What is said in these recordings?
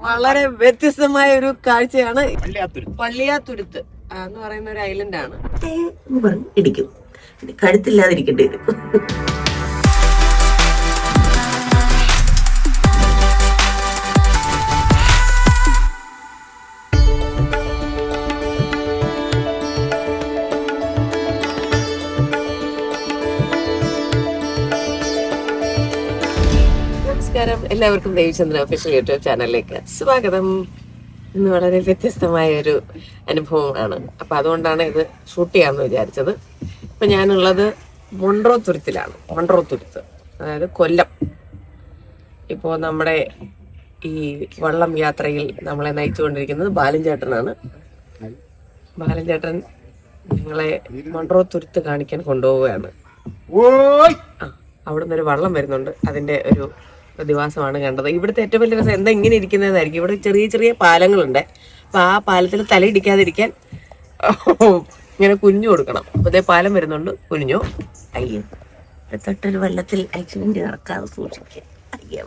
വളരെ വ്യത്യസ്തമായ ഒരു കാഴ്ചയാണ്. പള്ളിയാത്തുരുത്ത്. എന്ന് പറയുന്ന ഒരു ഐലൻഡ് ആണ് ഇടിക്കും. കഴുത്തില്ലാതിരിക്കേണ്ടി വരും. എല്ലാവർക്കും ദേവിചന്ദ്ര ഒഫീഷ്യൽ യൂട്യൂബ് ചാനലിലേക്ക് സ്വാഗതം. ഇന്ന് വളരെ വ്യത്യസ്തമായ ഒരു അനുഭവമാണ്. അപ്പൊ അതുകൊണ്ടാണ് ഇത് ഷൂട്ട് ചെയ്യാമെന്ന് വിചാരിച്ചത്. ഇപ്പൊ ഞാനുള്ളത് മൊണ്ട്രോ തുരുത്തിലാണ് മൊണ്ട്രോ തുരുത്ത് അതായത് കൊല്ലം. ഇപ്പോ നമ്മുടെ ഈ വള്ളം യാത്രയിൽ നമ്മളെ നയിച്ചുകൊണ്ടിരിക്കുന്നത് ബാലൻ ചേട്ടനാണ് ബാലൻ ചേട്ടൻ ഞങ്ങളെ മൊണ്ട്രോ തുരുത്ത് കാണിക്കാൻ കൊണ്ടുപോവുകയാണ്. അവിടുന്ന് ഒരു വള്ളം വരുന്നുണ്ട്. അതിന്റെ ഒരു പ്രതിഭാസമാണ് കണ്ടത്. ഇവിടുത്തെ ഏറ്റവും വലിയ രസം എന്താ ഇങ്ങനെ ഇരിക്കുന്നതായിരിക്കും ഇവിടെ ചെറിയ ചെറിയ പാലങ്ങളുണ്ട്. അപ്പൊ ആ പാലത്തിൽ തലയിടിക്കാതിരിക്കാൻ ഇങ്ങനെ കുഞ്ഞു കൊടുക്കണം. അതേ പാലം വരുന്നുണ്ട്. കുഞ്ഞു. അയ്യോ. തൊട്ടൊരു വെള്ളത്തിൽ ആക്സിഡന്റ് നടക്കാതെ സൂക്ഷിക്കുക അയ്യോ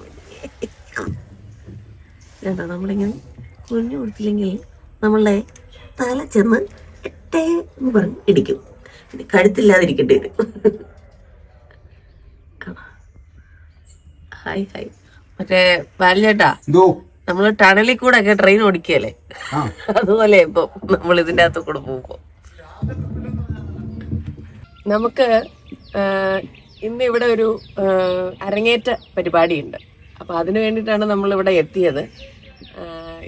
നമ്മളിങ്ങനെ കുഞ്ഞു കൊടുത്തില്ലെങ്കിൽ നമ്മളെ തല ചെന്ന് എട്ടേ പറഞ്ഞ് ഇടിക്കും. കഴുത്തില്ലാതിരിക്കേണ്ടി വരും. ഹായ് ഹായ് മറ്റേ ബാലചേട്ടാ നമ്മൾ ടണലിൽ കൂടെ ഒക്കെ ട്രെയിൻ ഓടിക്കല്ലേ അതുപോലെ ഇപ്പൊ നമ്മൾ ഇതിന്റെ അകത്ത് കൂടെ പോകുമ്പോ നമുക്ക് ഇന്ന് ഇവിടെ ഒരു അരങ്ങേറ്റ പരിപാടിയുണ്ട്. അപ്പൊ അതിനു വേണ്ടിയിട്ടാണ് നമ്മൾ ഇവിടെ എത്തിയത്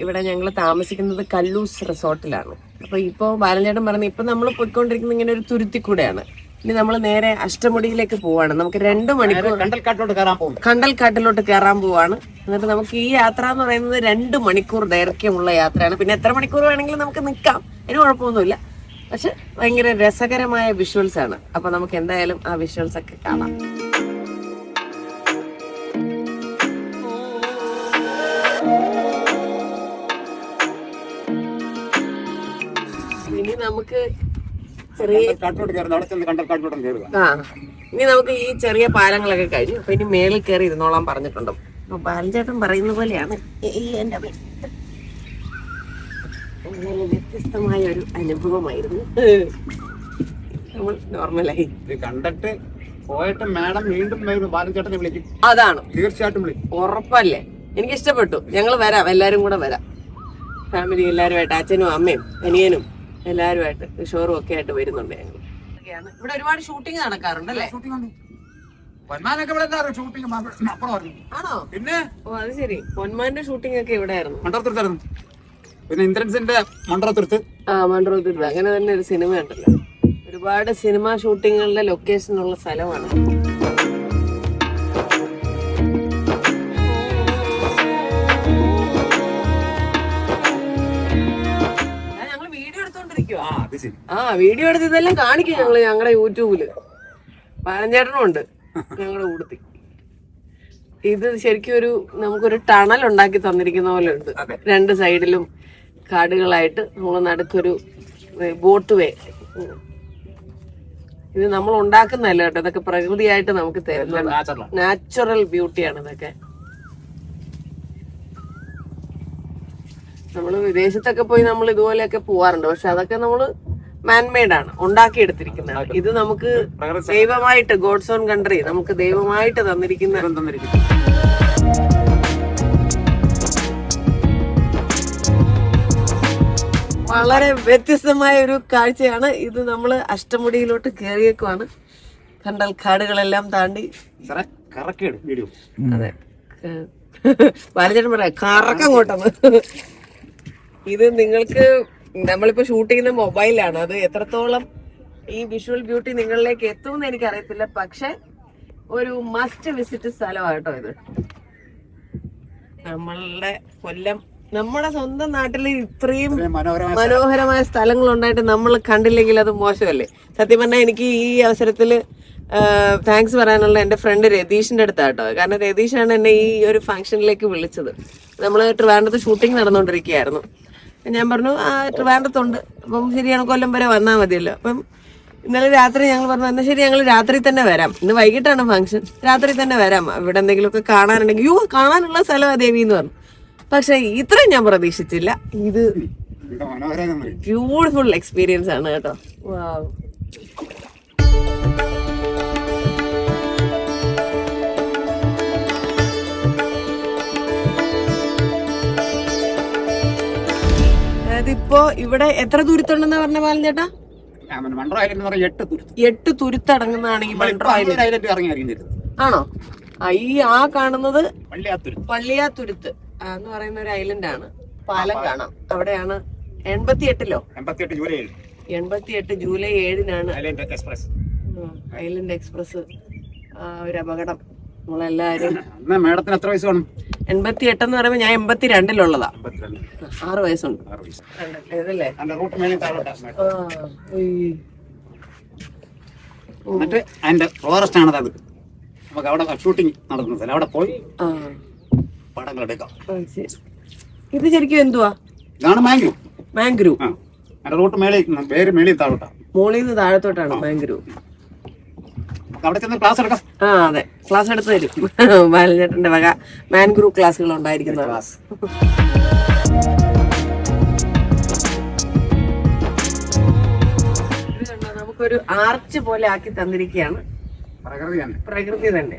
ഇവിടെ ഞങ്ങൾ താമസിക്കുന്നത് കല്ലൂസ് റിസോർട്ടിലാണ്. അപ്പൊ ഇപ്പൊ ബാലഞ്ചേട്ടൻ പറഞ്ഞു ഇപ്പൊ നമ്മൾ പോയിക്കൊണ്ടിരിക്കുന്ന ഇങ്ങനെ ഒരു തുരുത്തിക്കൂടെയാണ് ഇനി നമ്മൾ നേരെ അഷ്ടമുടിയിലേക്ക് പോവാണ്. നമുക്ക് രണ്ട് മണിക്കൂർ കണ്ടൽക്കാട്ടിലോട്ട് കയറാൻ പോകും കണ്ടൽക്കാട്ടിലോട്ട് കയറാൻ പോവാണ്. എന്നിട്ട് നമുക്ക് ഈ യാത്ര എന്ന് പറയുന്നത് രണ്ട് മണിക്കൂർ ദൈർഘ്യമുള്ള യാത്രയാണ്. പിന്നെ എത്ര മണിക്കൂർ വേണമെങ്കിലും നമുക്ക് നിൽക്കാം. അതിന് കുഴപ്പമൊന്നുമില്ല. പക്ഷെ ഭയങ്കര രസകരമായ വിഷ്വൽസ് ആണ്. അപ്പൊ നമുക്ക് എന്തായാലും ആ വിഷ്വൽസ് ഒക്കെ കാണാം. ഇനി നമുക്ക് ചെറിയ കണ്ടൽക്കാട്ടിലോട്ട് കയറുന്നത് അവിടെ ചെന്ന് കണ്ടൽക്കാട്ടിലോട്ട് കയറുക. ആ. ഇനി നമുക്ക് ഈ ചെറിയ പാലങ്ങളൊക്കെ കഴിഞ്ഞു. അപ്പൊ ഇനി മേളിൽ കയറി ഇരുന്നോളാൻ പറഞ്ഞിട്ടുണ്ട്. അപ്പൊ ബാലചേട്ടൻ പറയുന്ന പോലെയാണ് ഈ എന്റെ അമ്മ. വ്യത്യസ്തമായ ഒരു അനുഭവമായിരുന്നു. നമ്മൾ നോർമലായി. ഇത് കണ്ടിട്ട് പോയിട്ട് മാഡം വീണ്ടും വരും ബാലചേട്ടനെ വിളിക്കും. അതാണ്. തീർച്ചയായിട്ടും വിളിക്കും. ഉറപ്പല്ലേ? എനിക്ക് ഇഷ്ടപ്പെട്ടു ഞങ്ങൾ വരാം. എല്ലാരും കൂടെ വരാം. ഫാമിലി എല്ലാരുമായിട്ട് അച്ഛനും അമ്മയും അനിയനും. എല്ലാരുമായിട്ട് കിഷോറും ഒക്കെ ആയിട്ട് വരുന്നുണ്ട് ഞങ്ങൾ ഇവിടെ ഒരുപാട് ഷൂട്ടിംഗ് നടക്കാറുണ്ട് അല്ലേ? ഷൂട്ടിംഗ് ഉണ്ട് പൊന്മാനൊക്കെ ഇവിടെ എന്താ ഷൂട്ടിംഗ് ആണോ? പിന്നെ? ഓ അത് ശരി. പൊന്മാന്റെ ഷൂട്ടിംഗ് ഒക്കെ ഇവിടെ ആയിരുന്നു. മണ്ടറത്തുരുത്തായിരുന്നു പിന്നെ ഇന്ദ്രൻസിന്റെ മണ്ടറത്തുരുത്ത് ആ മണ്ടറത്തുരുത്ത് അങ്ങനെ തന്നെ ഒരു സിനിമ ഉണ്ടല്ലോ. ഒരുപാട് സിനിമ ഷൂട്ടിങ്ങുകളുടെ ലൊക്കേഷൻ ഉള്ള സ്ഥലമാണ്. ആ വീഡിയോ എടുത്ത് ഇതെല്ലാം കാണിക്കും ഞങ്ങൾ ഞങ്ങളുടെ യൂട്യൂബിൽ. പാലഞ്ചേട്ടനും ഉണ്ട് ഞങ്ങളുടെ കൂട്ടത്തിൽ ഇത് ശരിക്കും ഒരു നമുക്കൊരു ടണൽ ഉണ്ടാക്കി തന്നിരിക്കുന്ന പോലെ ഉണ്ട് രണ്ട് സൈഡിലും കാടുകളായിട്ട് നമ്മൾ നടുക്കൊരു ബോട്ട് വേ ഇത് നമ്മൾ ഉണ്ടാക്കുന്നതല്ല കേട്ടോ. ഇതൊക്കെ പ്രകൃതിയായിട്ട് നമുക്ക് തരുന്ന നാച്ചുറൽ ബ്യൂട്ടിയാണ് ഇതൊക്കെ. നമ്മൾ വിദേശത്തൊക്കെ പോയി നമ്മൾ ഇതുപോലെയൊക്കെ പോവാറുണ്ട്. പക്ഷെ അതൊക്കെ നമ്മൾ മാൻമെയ്ഡ് ആണ് ഉണ്ടാക്കിയെടുത്തിരിക്കുന്നതാണ് ഇത് നമുക്ക് ദൈവമായിട്ട് ഗോഡ്സ് ഓൺ കൺട്രി നമുക്ക് ദൈവമായിട്ട് തന്നിരിക്കുന്ന വളരെ വ്യത്യസ്തമായ ഒരു കാഴ്ചയാണ്. ഇത് നമ്മൾ അഷ്ടമുടിയിലോട്ട് കയറിയേക്കുവാണ്. കണ്ടൽ കാടുകളെല്ലാം താണ്ടി. അതെ. ബാലചേട്ടൻ പറയാം കറക്കങ്ങോട്ടെന്ന് ഇത് നിങ്ങൾക്ക് നമ്മളിപ്പോ ഷൂട്ട് ചെയ്യുന്ന മൊബൈലാണ് അത് എത്രത്തോളം ഈ വിഷ്വൽ ബ്യൂട്ടി നിങ്ങളിലേക്ക് എത്തുമെന്ന് എനിക്ക് അറിയത്തില്ല പക്ഷെ ഒരു മസ്റ്റ് വിസിറ്റ് സ്ഥലമാട്ടോ ഇത്. നമ്മളുടെ കൊല്ലം നമ്മുടെ സ്വന്തം നാട്ടിൽ ഇത്രയും മനോഹരമായ സ്ഥലങ്ങൾ ഉണ്ടായിട്ട് നമ്മൾ കണ്ടില്ലെങ്കിൽ അത് മോശമല്ലേ? സത്യം പറഞ്ഞാൽ എനിക്ക് ഈ അവസരത്തിൽ താങ്ക്സ് പറയാനുള്ള എന്റെ ഫ്രണ്ട് രതീഷിന്റെ അടുത്താട്ടോ. കാരണം രതീഷാണ് എന്നെ ഈ ഒരു ഫംഗ്ഷനിലേക്ക് വിളിച്ചത്. നമ്മൾ ട്രിവാൻഡ്രത്ത് ഷൂട്ടിംഗ് നടന്നുകൊണ്ടിരിക്കുകയായിരുന്നു ഞാൻ പറഞ്ഞു ആ ട്രിവാൻഡ്രത്തുണ്ട്. അപ്പം ശരിയാണ് കൊല്ലം വരെ വന്നാൽ മതിയല്ലോ. അപ്പം ഇന്നലെ രാത്രി ഞങ്ങൾ പറഞ്ഞു എന്നാൽ ശരി ഞങ്ങൾ രാത്രി തന്നെ വരാം. ഇന്ന് വൈകിട്ടാണ് ഫംഗ്ഷൻ. രാത്രി തന്നെ വരാം. ഇവിടെ എന്തെങ്കിലുമൊക്കെ കാണാനുണ്ടെങ്കിൽ യോ കാണാനുള്ള സ്ഥലമാണ് ദേവി എന്ന് പറഞ്ഞു. പക്ഷെ ഇത്രയും ഞാൻ പ്രതീക്ഷിച്ചില്ല. ഇത് ബ്യൂട്ടിഫുൾ എക്സ്പീരിയൻസ് ആണ് കേട്ടോ. വാവ് അതിപ്പോ ഇവിടെ എത്ര ദൂരത്തുണ്ടെന്ന് പറഞ്ഞ പാലം ചേട്ടാ? മൺട്രോ ഐലൻഡ് എന്ന് പറഞ്ഞാൽ എട്ട് തുരുത്ത് എട്ട് തുരുത്തടങ്ങുന്നതാണ് ഈ ഐലൻഡ് ഐലൻഡ് ഇറങ്ങി അറിയുന്നത് ആണോ? ഈ ആ കാണുന്നത് പള്ളിയാത്തുരുത്ത് ആ, എന്ന് പറയുന്ന ഒരു ഐലൻഡ് ആണ്. പാലം കാണാം. അവിടെയാണ് എൺപത്തി എട്ടിലോ എൺപത്തിയെട്ട് ജൂലൈ ഏഴ്. എൺപത്തി എട്ട് ജൂലൈ ഏഴിനാണ് ഐലൻഡ് എക്സ്പ്രസ് ഐലൻഡ് എക്സ്പ്രസ് ആ, ഒരു അപകടം. നമ്മളെല്ലാരും. മേഡത്തിന് എത്ര വയസ്സ് വേണം എൺപത്തി എട്ടെന്ന് പറയുമ്പോ ഞാൻ എൺപത്തി രണ്ടിലുള്ളതാ ആറ് വയസ്സുണ്ട്. എന്നിട്ട് അതിന്റെ ഫോറസ്റ്റ് ആണ് അത് നമുക്ക് അവിടെ ഷൂട്ടിംഗ് നടക്കുന്ന സ്ഥലം. അവിടെ പോയി ആ, പടങ്ങൾ എടുക്കാം. ഇത് ശരിക്കും എന്തുവാ? ഇതാണ് മാംഗ്രൂ മാംഗ്രൂ അതിന്റെ റൂട്ട് മേളിൽ പേര് മേളിൽ താഴോട്ടാ. മോളിൽ നിന്ന് താഴത്തോട്ടാണ് മാംഗ്രൂ അവിടെ ചെന്ന് ക്ലാസ് എടുക്കാം. ആ അതെ. ക്ലാസ് എടുത്തു തരും. ബാലചേട്ടന്റെ വക മാൻഗ്രൂ ക്ലാസ്സുകൾ ഉണ്ടായിരിക്കുന്ന ക്ലാസ് നമുക്കൊരു ആർച്ച് പോലെ ആക്കി തന്നിരിക്കുകയാണ്. പ്രകൃതി തന്നെ.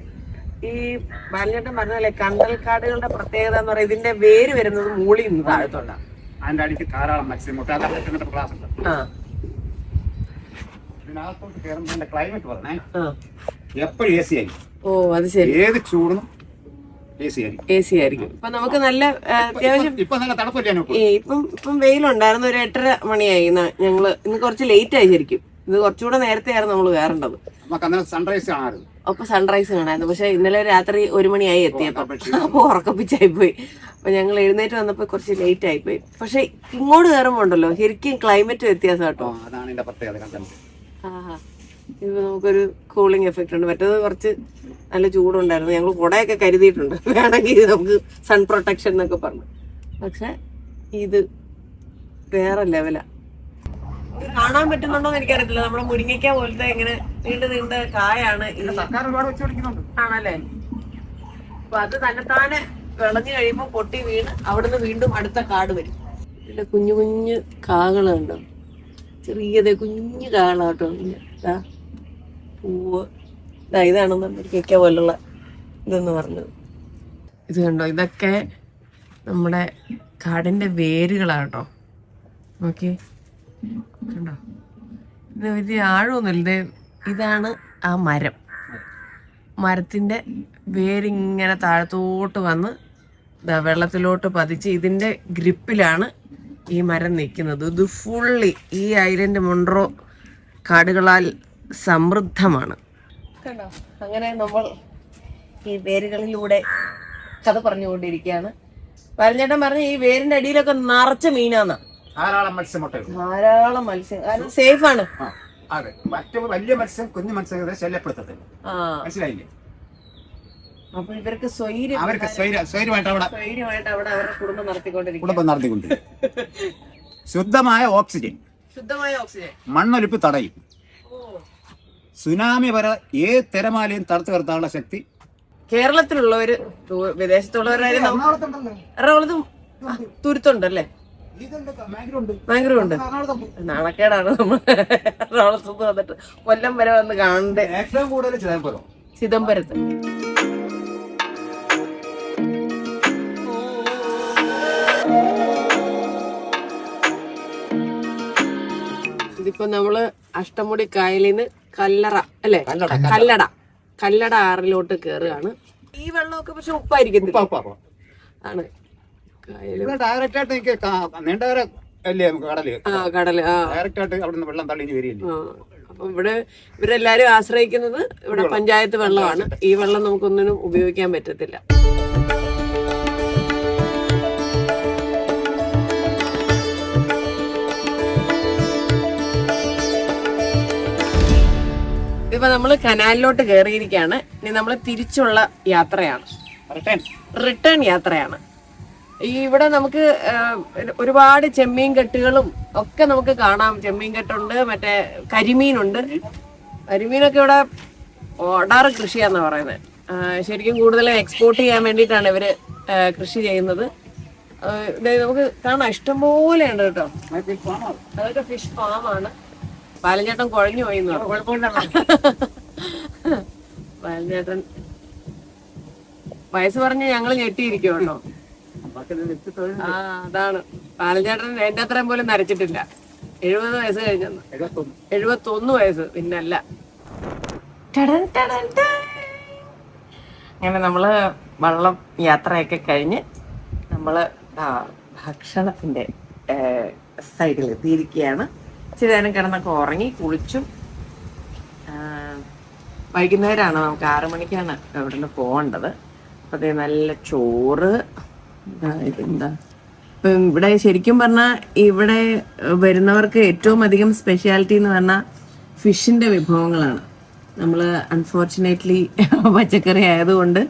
ഈ ബാലചേട്ടൻ പറഞ്ഞല്ലേ കണ്ടൽക്കാടുകളുടെ പ്രത്യേകത എന്ന് പറയുന്നത് ഇതിന്റെ വേര് വരുന്നത് മൂളി നിന്ന് താഴത്തോട്ടാണ് അതിന്റെ അടിക്ക് ധാരാളം മത്സ്യം മുട്ട ക്ലാസ് ഉണ്ട്. ഇതിനകത്തോട്ട് കയറുമ്പോൾ ക്ലൈമറ്റ് പറഞ്ഞേ എപ്പോഴും എ സി ആയിരിക്കും. ഓ അത് ശരി. ഏത് ചൂടും എ സി ആയിരിക്കും. എ സി ആയിരിക്കും. ഇപ്പൊ നമുക്ക് നല്ല അത്യാവശ്യം ഇപ്പൊ നല്ല തണുപ്പല്ലേ ഇപ്പം ഇപ്പം വെയിലുണ്ടായിരുന്നു ഒരു എട്ടര മണിയായി. ഞങ്ങൾ ഇന്ന് കുറച്ച് ലേറ്റ് ആയി ശരിക്കും. ഇത് കുറച്ചുകൂടെ നേരത്തെ ആയിരുന്നു നമ്മൾ കയറേണ്ടത്. നമുക്ക് അന്നേരം സൺറൈസ് അപ്പൊ സൺറൈസ് കാണായിരുന്നു പക്ഷെ ഇന്നലെ രാത്രി ഒരു മണിയായി എത്തിയപ്പോ. അപ്പൊ ഉറക്കപ്പിച്ചായി പോയി. അപ്പൊ ഞങ്ങൾ എഴുന്നേറ്റ് വന്നപ്പോ കുറച്ച് ലേറ്റ് ആയി പോയി. പക്ഷെ ഇങ്ങോട്ട് കയറുമ്പോ ഉണ്ടല്ലോ ശരിക്കും ക്ലൈമറ്റ് വ്യത്യാസം കേട്ടോ. അതാണ് ഇതിന്റെ പ്രത്യേകത കണ്ടത് ആഹാ. ഇത് നമുക്കൊരു കൂളിംഗ് എഫക്റ്റ് ഉണ്ട്. മറ്റേത് കുറച്ച് നല്ല ചൂടുണ്ടായിരുന്നു. ഞങ്ങൾ കുടയൊക്കെ കരുതിയിട്ടുണ്ട്. വേണമെങ്കിൽ നമുക്ക് സൺ പ്രൊട്ടക്ഷൻ എന്നൊക്കെ പറഞ്ഞു. പക്ഷെ ഇത് വേറെ ലെവലാ ഇത് കാണാൻ പറ്റുന്നുണ്ടോ എന്ന് എനിക്കറിയത്തില്ല. നമ്മുടെ മുരിങ്ങയ്ക്ക പോലത്തെ ഇങ്ങനെ നീണ്ട നീണ്ട കായാണ് ഇത് ആണല്ലേ? അപ്പൊ അത് തന്നെത്താനെ വിളഞ്ഞു കഴിയുമ്പോ പൊട്ടി വീണ് അവിടുന്ന് വീണ്ടും അടുത്ത കാട് വരും. ഇതിന്റെ കുഞ്ഞു കുഞ്ഞു കാകളുണ്ടോ ചെറിയതേ കുഞ്ഞു കാകളാട്ടോ ഇതാ പൂവ്. ഇതാ ഇതാണ് മുരിക്കയ്ക്ക പോലുള്ള ഇതെന്ന് പറഞ്ഞത്. ഇത് കണ്ടോ? ഇതൊക്കെ നമ്മുടെ കാടിന്റെ വേരുകളാട്ടോ. നോക്കി. കണ്ടോ? ഇത് വലിയ ആഴമൊന്നുമില്ല. ഇത് ഇതാണ് ആ മരം. മരത്തിന്റെ വേരിങ്ങനെ താഴത്തോട്ട് വന്ന് വെള്ളത്തിലോട്ട് പതിച്ച് ഇതിന്റെ ഗ്രിപ്പിലാണ് ഈ മരം നിൽക്കുന്നത്. ഇത് ഫുള്ളി ഈ ഐലൻഡ് മൊണ്ട്രോ കാടുകളാൽ സമൃദ്ധമാണ്. കണ്ടോ? അങ്ങനെ നമ്മൾ ഈ വേരുകളിലൂടെ കഥ പറഞ്ഞുകൊണ്ടിരിക്കുകയാണ്. പറഞ്ഞേട്ടൻ പറഞ്ഞ ഈ വേരിന്റെ അടിയിലൊക്കെ നിറച്ച മീനാന്ന. ധാരാളം മത്സ്യം മുട്ടയുണ്ട് ധാരാളം മത്സ്യം. കാരണം സേഫ് ആണ് അതെ. മറ്റു വലിയ മത്സ്യം കുഞ്ഞു മത്സ്യങ്ങളെ ശല്യപ്പെടുത്തത്തില്ല. മനസ്സിലായില്ലേ? അപ്പൊ ഇവർക്ക് സ്വൈര്യം അവർക്ക് സ്വൈര സ്വൈര്യമായിട്ട് അവിടെ സ്വൈര്യമായിട്ട് അവിടെ അവരുടെ കുടുംബം നടത്തിക്കൊണ്ടിരിക്കും കുടുംബം നടത്തിക്കൊണ്ടിരിക്കും ശുദ്ധമായ ഓക്സിജൻ. ശുദ്ധമായ ഓക്സിജൻ. മണ്ണൊലിപ്പ് തടയും. സുനാമി വരെ ഏത് തിരമാലയും തടുത്തു നിർത്താനുള്ള ശക്തി? കേരളത്തിലുള്ളവര് ദൂ- വിദേശത്തുള്ളവരായാലും എറണാകുളത്തും ആ, തുരുത്തുണ്ടല്ലേ? ഭയങ്കര ഉണ്ട് നാണക്കേടാണ് നമ്മൾ എറണാകുളത്ത് വന്നിട്ട് കൊല്ലം വരെ വന്ന് കാണണ്ടേ? ഏറ്റവും കൂടുതൽ ചിദംബരം. ചിദംബരത്ത്. ഇതിപ്പോ നമ്മൾ അഷ്ടമുടി കായലിന്ന് കല്ലറ അല്ലെ? കല്ലട കല്ലട. ആറിലോട്ട് കേറുകയാണ്. ഈ വെള്ളമൊക്കെ പക്ഷെ ഉപ്പായിരിക്കും ആണ്. ഡയറക്റ്റ് ആയിട്ട് എനിക്ക് അല്ലേ നമുക്ക് കടൽ? ആ കടൽ ആ. ഡയറക്റ്റ് ആയിട്ട് അവിടെ വെള്ളം തള്ളിഞ്ഞ് വരികയില്ലേ? ആ. അപ്പൊ ഇവിടെ ഇവരെല്ലാരും ആശ്രയിക്കുന്നത് ഇവിടെ പഞ്ചായത്ത് വെള്ളമാണ്. ഈ വെള്ളം നമുക്കൊന്നിനും ഉപയോഗിക്കാൻ പറ്റത്തില്ല. ഇപ്പൊ നമ്മൾ കനാലിലോട്ട് കയറിയിരിക്കുകയാണ് ഇനി നമ്മൾ തിരിച്ചുള്ള യാത്രയാണ്. റിട്ടേൺ റിട്ടേൺ യാത്രയാണ്. ഈ ഇവിടെ നമുക്ക് ഒരുപാട് ചെമ്മീൻ കെട്ടുകളും ഒക്കെ നമുക്ക് കാണാം. ചെമ്മീൻ കെട്ടുണ്ട് മറ്റേ കരിമീനുണ്ട്. കരിമീനൊക്കെ ഇവിടെ ഓടാറ് കൃഷിയാന്നാ പറയുന്നത് ശരിക്കും കൂടുതലും എക്സ്പോർട്ട് ചെയ്യാൻ വേണ്ടിയിട്ടാണ് ഇവർ കൃഷി ചെയ്യുന്നത്. നമുക്ക് കാണാം. ഇഷ്ടംപോലെ ഉണ്ട് കേട്ടോ അതൊക്കെ ഫിഷ് ഫാമാണ് ബാലഞ്ചേട്ടൻ കുഴഞ്ഞു പോയി. ബാലഞ്ചേട്ടൻ വയസ്സ് പറഞ്ഞ് ഞങ്ങൾ ഞെട്ടിയിരിക്കും കേട്ടോ ആ അതാണ്. ബാലഞ്ചേട്ടൻ എന്റെ അത്രയും പോലും നരച്ചിട്ടില്ല. എഴുപത് വയസ്സ് കഴിഞ്ഞെന്ന്. എഴുപത്തൊന്ന് വയസ്സ് പിന്നല്ല. അങ്ങനെ നമ്മൾ വള്ളം യാത്രയൊക്കെ കഴിഞ്ഞ് നമ്മൾ ഭക്ഷണത്തിന്റെ സൈഡിൽ എത്തിയിരിക്കുകയാണ് ഇച്ചിരി നേരം കിടന്നൊക്കെ ഉറങ്ങി കുളിച്ചും വൈകുന്നേരമാണ് നമുക്ക് ആറു മണിക്കാണ് അവിടെ നിന്ന് പോകേണ്ടത്. അപ്പൊ അതേ നല്ല ചോറ് ഇതാ ഇതെന്താ? ഇപ്പം ഇവിടെ ശരിക്കും പറഞ്ഞാൽ ഇവിടെ വരുന്നവർക്ക് ഏറ്റവും അധികം സ്പെഷ്യാലിറ്റി എന്ന് പറഞ്ഞാൽ ഫിഷിന്റെ വിഭവങ്ങളാണ്. നമ്മൾ അൺഫോർച്ചുനേറ്റ്ലി പച്ചക്കറി ആയതുകൊണ്ട്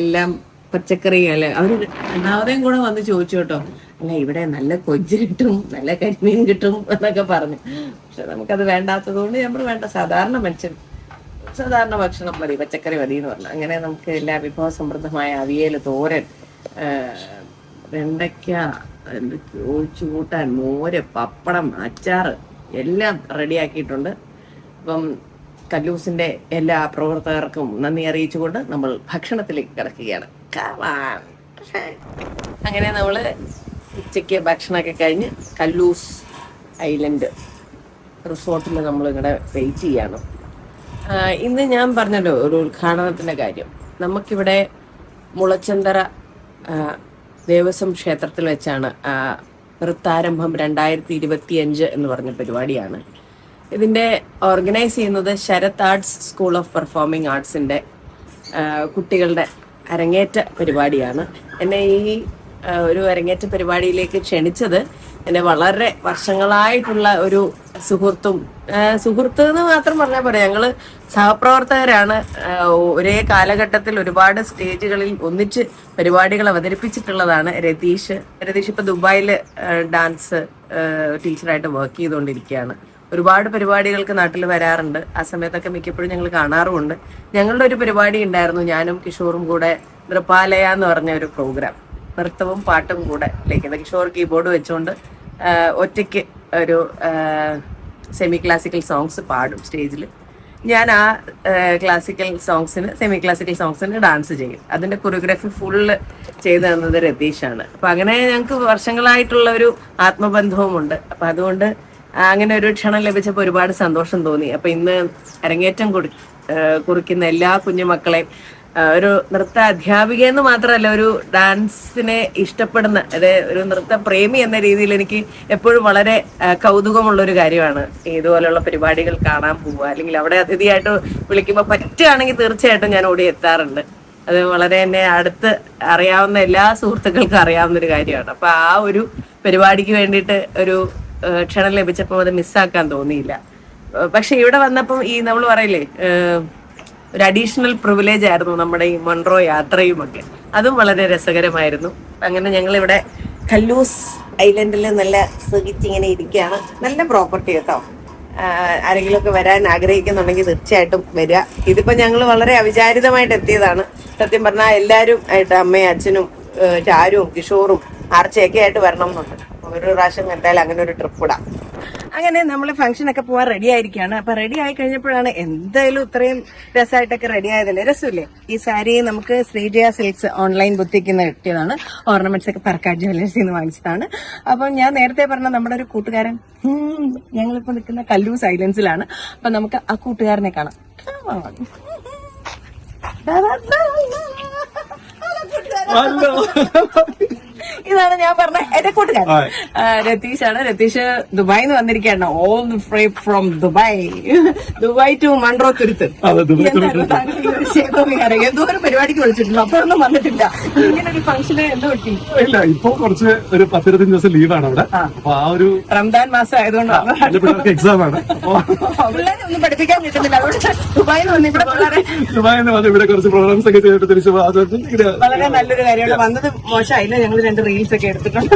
എല്ലാം പച്ചക്കറി അല്ലേ? അവർ രണ്ടാമതേം കൂടെ വന്ന് ചോദിച്ചു കേട്ടോ അല്ല ഇവിടെ നല്ല കൊഞ്ച് കിട്ടും നല്ല കരിമീൻ കിട്ടും എന്നൊക്കെ പറഞ്ഞു. പക്ഷെ നമുക്കത് വേണ്ടാത്തത് കൊണ്ട് നമ്മൾ വേണ്ട സാധാരണ മനുഷ്യൻ സാധാരണ ഭക്ഷണം മതി പച്ചക്കറി മതി എന്ന് പറഞ്ഞു. അങ്ങനെ നമുക്ക് എല്ലാ വിഭവ സമൃദ്ധമായ അവിയൽ തോരൻ വെണ്ടയ്ക്ക ഒഴിച്ചു കൂട്ടാൻ മോര് പപ്പടം അച്ചാറ് എല്ലാം റെഡിയാക്കിയിട്ടുണ്ട് അപ്പം കല്ലൂസിന്റെ എല്ലാ പ്രവർത്തകർക്കും നന്ദി അറിയിച്ചുകൊണ്ട് നമ്മൾ ഭക്ഷണത്തിലേക്ക് കിടക്കുകയാണ്. അങ്ങനെ നമ്മൾ ഉച്ചയ്ക്ക് ഭക്ഷണമൊക്കെ കഴിഞ്ഞ് കല്ലൂസ് ഐലൻഡ് റിസോർട്ടിൽ നമ്മൾ ഇങ്ങനെ വെയിറ്റ് ചെയ്യാണ്. ഇന്ന് ഞാൻ പറഞ്ഞല്ലോ ഒരു ഉദ്ഘാടനത്തിന്റെ കാര്യം. നമുക്കിവിടെ മുളച്ചന്തറ ദേവസ്വം ക്ഷേത്രത്തിൽ വെച്ചാണ് വൃത്താരംഭം രണ്ടായിരത്തി ഇരുപത്തി അഞ്ച് എന്ന് പറഞ്ഞ പരിപാടിയാണ്. ഇതിന്റെ ഓർഗനൈസ് ചെയ്യുന്നത് Sarath arts school of performing ആർട്സിന്റെ കുട്ടികളുടെ അരങ്ങേറ്റ പരിപാടിയാണ്. എന്നെ ഈ ഒരു അരങ്ങേറ്റ പരിപാടിയിലേക്ക് ക്ഷണിച്ചത് എന്നെ വളരെ വർഷങ്ങളായിട്ടുള്ള ഒരു സുഹൃത്തും സുഹൃത്ത് എന്ന് മാത്രം പറഞ്ഞാൽ പോരാ. ഞങ്ങൾ സഹപ്രവർത്തകരാണ്. ഒരേ കാലഘട്ടത്തിൽ ഒരുപാട് സ്റ്റേജുകളിൽ ഒന്നിച്ച് പരിപാടികൾ അവതരിപ്പിച്ചിട്ടുള്ളതാണ് രതീഷ്. രതീഷ് ഇപ്പൊ ദുബായിൽ ഡാൻസ് ടീച്ചറായിട്ട് വർക്ക് ചെയ്തുകൊണ്ടിരിക്കുകയാണ്. ഒരുപാട് പരിപാടികൾക്ക് നാട്ടിൽ വരാറുണ്ട്. ആ സമയത്തൊക്കെ മിക്കപ്പോഴും ഞങ്ങൾ കാണാറുമുണ്ട്. ഞങ്ങളുടെ ഒരു പരിപാടി ഉണ്ടായിരുന്നു ഞാനും കിഷോറും കൂടെ നൃപ്പാലയ എന്ന് പറഞ്ഞ ഒരു പ്രോഗ്രാം. നൃത്തവും പാട്ടും കൂടെ ലയിക്കുന്ന ഷോർ കീബോർഡ് വെച്ചുകൊണ്ട് ഒറ്റയ്ക്ക് ഒരു സെമി ക്ലാസിക്കൽ സോങ്സ് പാടും സ്റ്റേജിൽ ഞാൻ ആ ക്ലാസിക്കൽ സോങ്സിന് സെമി ക്ലാസിക്കൽ സോങ്സിന് ഡാൻസ് ചെയ്യും. അതിന്റെ കൊറിയോഗ്രാഫി ഫുള്ള് ചെയ്തു തന്നത് രതീഷാണ്. അപ്പം അങ്ങനെ ഞങ്ങൾക്ക് വർഷങ്ങളായിട്ടുള്ള ഒരു ആത്മബന്ധവുമുണ്ട്. അപ്പം അതുകൊണ്ട് അങ്ങനെ ഒരു ക്ഷണം ലഭിച്ചപ്പോൾ ഒരുപാട് സന്തോഷം തോന്നി. അപ്പം ഇന്ന് അരങ്ങേറ്റം കൊടു കുറിക്കുന്ന എല്ലാ കുഞ്ഞുമക്കളെയും ഒരു നൃത്ത അധ്യാപിക എന്ന് മാത്രമല്ല ഒരു ഡാൻസിനെ ഇഷ്ടപ്പെടുന്ന അതായത് ഒരു നൃത്ത പ്രേമി എന്ന രീതിയിൽ എനിക്ക് എപ്പോഴും വളരെ കൗതുകമുള്ള ഒരു കാര്യമാണ്. ഇതുപോലെയുള്ള പരിപാടികൾ കാണാൻ പോവുക. അല്ലെങ്കിൽ അവിടെ അതിഥിയായിട്ട് വിളിക്കുമ്പോൾ പറ്റുകയാണെങ്കിൽ തീർച്ചയായിട്ടും ഞാൻ ഓടി എത്താറുണ്ട്. അത് വളരെ എന്നെ അടുത്ത് അറിയാവുന്ന എല്ലാ സുഹൃത്തുക്കൾക്കും അറിയാവുന്ന ഒരു കാര്യമാണ്. അപ്പൊ ആ ഒരു പരിപാടിക്ക് വേണ്ടിയിട്ട് ഒരു ക്ഷണം ലഭിച്ചപ്പോൾ അത് മിസ്സാക്കാൻ തോന്നിയില്ല. പക്ഷെ ഇവിടെ വന്നപ്പം ഈ നമ്മൾ പറയില്ലേ ഒരു അഡീഷണൽ പ്രിവിലേജ് ആയിരുന്നു നമ്മുടെ ഈ മൺട്രോ യാത്രയുമൊക്കെ. അതും വളരെ രസകരമായിരുന്നു. അങ്ങനെ ഞങ്ങൾ ഇവിടെ കല്ലൂസ് ഐലൻഡിൽ നല്ല സുഖിച്ച് ഇങ്ങനെ ഇരിക്കുകയാണ്. നല്ല പ്രോപ്പർട്ടി കേട്ടോ. ആരെങ്കിലുമൊക്കെ വരാൻ ആഗ്രഹിക്കുന്നുണ്ടെങ്കിൽ തീർച്ചയായിട്ടും വരിക. ഇതിപ്പോ ഞങ്ങൾ വളരെ അവിചാരിതമായിട്ട് എത്തിയതാണ്. സത്യം പറഞ്ഞാൽ എല്ലാവരും ആയിട്ട് അമ്മയും അച്ഛനും ചാരും കിഷോറും ആർച്ചയൊക്കെ ആയിട്ട് വരണം എന്നുണ്ട് ഒരു പ്രാവശ്യം എന്തായാലും അങ്ങനെ ഒരു ട്രിപ്പ് ഇടാം. അങ്ങനെ നമ്മൾ ഫംഗ്ഷൻ ഒക്കെ പോവാൻ റെഡി ആയിരിക്കുകയാണ് അപ്പൊ റെഡി ആയി കഴിഞ്ഞപ്പോഴാണ് എന്തായാലും ഇത്രയും രസമായിട്ടൊക്കെ റെഡി ആയതല്ലേ? രസമില്ലേ? ഈ സാരി നമുക്ക് ശ്രീജയ സിൽക്സ് ഓൺലൈൻ ബുദ്ധിക്കുന്ന കിട്ടിയതാണ്. ഓർണമെന്റ്സ് ഒക്കെ പറക്കാട് ജ്വല്ലേഴ്സിൽ നിന്ന് വാങ്ങിച്ചതാണ്. അപ്പൊ ഞാൻ നേരത്തെ പറഞ്ഞ നമ്മുടെ ഒരു കൂട്ടുകാരൻ ഞങ്ങളിപ്പോ നിൽക്കുന്ന കല്ലു സൈലൻസിലാണ് അപ്പൊ നമുക്ക് ആ കൂട്ടുകാരനെ കാണാം. ഇതാണ് ഞാൻ പറഞ്ഞ എന്റെ കൂട്ടുകാരൻ. രതീഷ് ആണ് രതീഷ് ദുബായിൽ നിന്ന് വന്നിരിക്കുകയാണ് all fry from Dubai. Dubai to Munroe Thuruthu. എന്തോ ഒരു പരിപാടിക്ക് വിളിച്ചിട്ടുണ്ട്? അപ്പോഴൊന്നും വന്നിട്ടില്ല. ഇങ്ങനെ ഒരു ഫംഗ്ഷന് എന്തോ പറ്റി ഇല്ല ഇപ്പൊ കുറച്ച് ഒരു പത്തിരുപത്തഞ്ച് ദിവസം ലീവാണ് അവിടെ. അപ്പൊ ആ ഒരു റംദാൻ മാസം പിള്ളേർക്ക് എക്സാം ആണ്. പിള്ളേരെ ഒന്നും പഠിപ്പിക്കാൻ കിട്ടുന്നില്ല അതുകൊണ്ട് ദുബായിൽ നിന്ന് ഇവിടെ പിള്ളേരെ നിന്ന് വന്ന് ഇവിടെ കുറച്ച് പ്രോഗ്രാംസ് ഒക്കെ ചെയ്തിട്ട് തിരിച്ചു വളരെ നല്ലൊരു കാര്യമാണ്. വന്നത് മോശമായില്ല. ഞങ്ങൾ രണ്ട് റീൽസ് ഒക്കെ എടുത്തിട്ടുണ്ട്.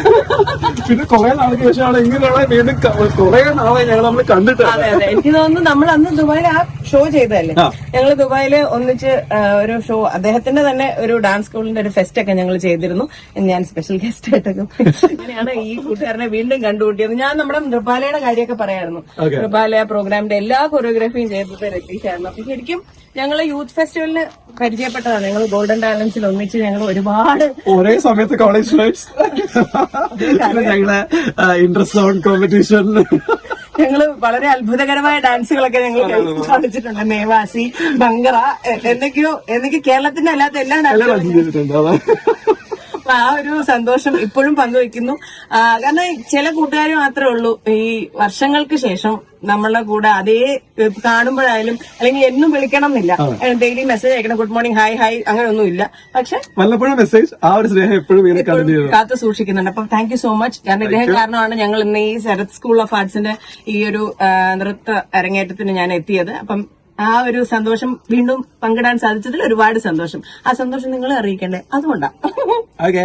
പിന്നെ കുറെ നാൾക്ക് ശേഷമാണ് ഇങ്ങനെയുള്ള വീണ്ടും കുറെ നാളെ ഞങ്ങൾ നമ്മൾ കണ്ടിട്ട് അതെ അതെ. എനിക്ക് തോന്നുന്നു നമ്മൾ അന്ന് ദുബായിൽ ആ ഷോ ചെയ്തതല്ലേ? ഞങ്ങൾ ദുബായിൽ ഒന്നിച്ച് ഒരു ഷോ അദ്ദേഹത്തിന്റെ തന്നെ ഒരു ഡാൻസ് സ്കൂളിന്റെ ഒരു ഫെസ്റ്റ് ഒക്കെ ഞങ്ങൾ ചെയ്തിരുന്നു. ഞാൻ സ്പെഷ്യൽ ഗസ്റ്റ് ആയിട്ടൊക്കെ. അങ്ങനെയാണ് ഈ കൂട്ടുകാരനെ വീണ്ടും കണ്ടുകൂട്ടിയത് ഞാൻ നമ്മുടെ നൃപാലയുടെ കാര്യമൊക്കെ പറയായിരുന്നു. നൃപാല പ്രോഗ്രാമിന്റെ എല്ലാ കൊറിയോഗ്രാഫിയും ചെയ്തത് രതീഷായിരുന്നു. അപ്പൊ ശരിക്കും ഞങ്ങൾ യൂത്ത് ഫെസ്റ്റിവലിന് പരിചയപ്പെട്ടതാണ്. ഞങ്ങൾ ഗോൾഡൻ ടാലൻസിൽ ഒന്നിച്ച് ഞങ്ങൾ ഒരുപാട് ഒരേ സമയത്ത് കോളേജ് ഞങ്ങളെ ഇൻട്രസ്റ്റ് സോൺ കോമ്പറ്റീഷൻ ഞങ്ങൾ വളരെ അത്ഭുതകരമായ ഡാൻസുകളൊക്കെ ഞങ്ങൾ കളിച്ചിട്ടുണ്ട് മേവാസി ബങ്കറ എ- എന്തൊക്കെയോ എന്തൊക്കെ കേരളത്തിന്റെ അല്ലാത്ത എല്ലാ ഡാൻസും ഡാൻസുകളും അപ്പൊ ആ ഒരു സന്തോഷം ഇപ്പോഴും പങ്കുവെക്കുന്നു. കാരണം ചില കൂട്ടുകാർ മാത്രമേ ഉള്ളൂ. ഈ വർഷങ്ങൾക്ക് ശേഷം നമ്മളുടെ കൂടെ അതേ കാണുമ്പോഴായാലും അല്ലെങ്കിൽ എന്നും വിളിക്കണം എന്നില്ല ഡെയിലി മെസ്സേജ് അയക്കണം. ഗുഡ് മോർണിംഗ് ഹായ് ഹായ് അങ്ങനെ ഒന്നും ഇല്ല. പക്ഷെ വല്ലപ്പോഴും മെസ്സേജ് ആ ഒരു സ്നേഹം എപ്പോഴും കാത്തു സൂക്ഷിക്കുന്നുണ്ട്. അപ്പം താങ്ക് യു സോ മച്ച് കാരണം ഇദ്ദേഹം കാരണമാണ് ഞങ്ങൾ ഇന്ന് ഈ ശരത് സ്കൂൾ ഓഫ് ആർട്സിന്റെ ഈ ഒരു നൃത്ത അരങ്ങേറ്റത്തിന് ഞാൻ എത്തിയത്. അപ്പം ആ ഒരു സന്തോഷം വീണ്ടും പങ്കിടാൻ സാധിച്ചതിൽ ഒരുപാട് സന്തോഷം. ആ സന്തോഷം നിങ്ങളെ അറിയിക്കണ്ടേ? അതുകൊണ്ടാ. ഓക്കെ